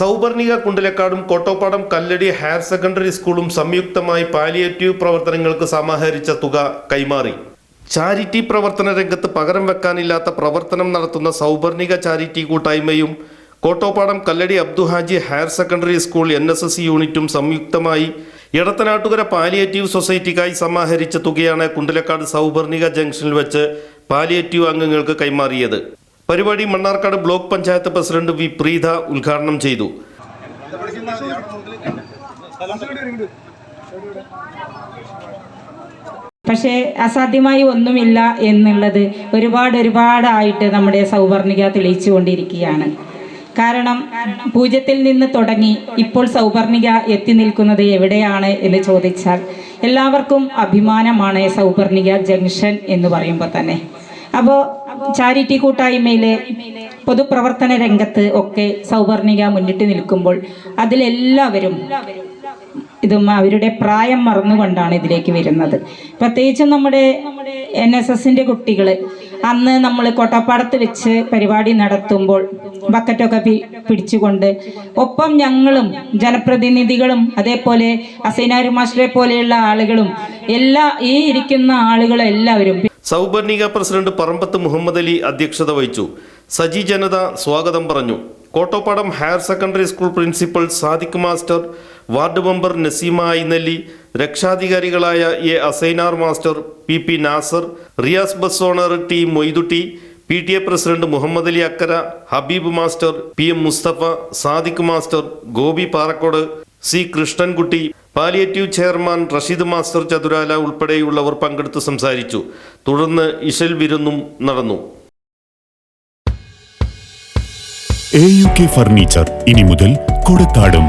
സൗപർണിക കുണ്ടലക്കാടും Kottopadam Kalladi higher secondary സ്കൂളും സംയുക്തമായി പാലിയേറ്റീവ് പ്രവർത്തനങ്ങൾക്ക് സമാഹരിച്ച തുക കൈമാറി. ചാരിറ്റി പ്രവർത്തന രംഗത്ത് പകരം വെക്കാനില്ലാത്ത പ്രവർത്തനം നടത്തുന്ന സൗപർണിക ചാരിറ്റി കൂട്ടായ്മയും Kottoppadam Kalladi Abdu Haji higher secondary school N S S യൂണിറ്റും സംയുക്തമായി ഇടത്തനാട്ടുകര പാലിയേറ്റീവ് സൊസൈറ്റിക്കായി സമാഹരിച്ച തുകയാണ് കുണ്ടലക്കാട് സൗപർണിക ജംഗ്ഷനിൽ വെച്ച് പാലിയേറ്റീവ് അംഗങ്ങൾക്ക് കൈമാറിയത്. പരിപാടി Mannarkkad block panchayat president V Preetha ഉദ്ഘാടനം ചെയ്തു. പക്ഷേ അസാധ്യമായി ഒന്നുമില്ല എന്നുള്ളത് ഒരുപാട് ഒരുപാടായിട്ട് നമ്മുടെ സൗവർണിക തെളിയിച്ചുകൊണ്ടിരിക്കുകയാണ്. കാരണം പൂജ്യത്തിൽ നിന്ന് തുടങ്ങി ഇപ്പോൾ സൗവർണിക എത്തി നിൽക്കുന്നത് എവിടെയാണ് എന്ന് ചോദിച്ചാൽ എല്ലാവർക്കും അഭിമാനമാണ് സൗവർണിക ജംഗ്ഷൻ എന്ന് പറയുമ്പോൾ തന്നെ. അപ്പോൾ ചാരിറ്റി കൂട്ടായ്മയിലെ പൊതുപ്രവർത്തന രംഗത്ത് ഒക്കെ സൗവർണിക മുന്നിട്ട് നിൽക്കുമ്പോൾ അതിലെല്ലാവരും ഇതും അവരുടെ പ്രായം മറന്നുകൊണ്ടാണ് ഇതിലേക്ക് വരുന്നത്. പ്രത്യേകിച്ചും നമ്മുടെ എൻ എസ് എസിന്റെ കുട്ടികൾ അന്ന് നമ്മൾ കോട്ടപ്പാടത്ത് വെച്ച് പരിപാടി നടത്തുമ്പോൾ ബക്കറ്റൊക്കെ പിടിച്ചുകൊണ്ട് ഒപ്പം ഞങ്ങളും ജനപ്രതിനിധികളും അതേപോലെ അസൈനാർ മാസ്റ്ററെ പോലെയുള്ള ആളുകളും എല്ലാ ഈ ഇരിക്കുന്ന ആളുകളെല്ലാവരും സൗപർണിക പ്രസിഡന്റ് പറമ്പത്ത് മുഹമ്മദ് അലി അധ്യക്ഷത വഹിച്ചു. സജി ജനത സ്വാഗതം പറഞ്ഞു. Kottoppadam higher secondary school principal Sadiq master ward member Naseema Ainalli രക്ഷാധികാരികളായ A Asainar master P P Nasar Riyas bus owner T Moythutty P T A president Muhammad Ali Akkara Habeeb master P M Musthafa Sadiq master Gopi Parakkode C Krishnankutty palliative chairman Rasheed master Chathurala ഉൾപ്പെടെയുള്ളവർ പങ്കെടുത്ത് സംസാരിച്ചു. തുടർന്ന് ഇശൽ വിരുന്നും നടന്നു. A U K furniture ഇനി മുതൽ കൊടക്കാടും.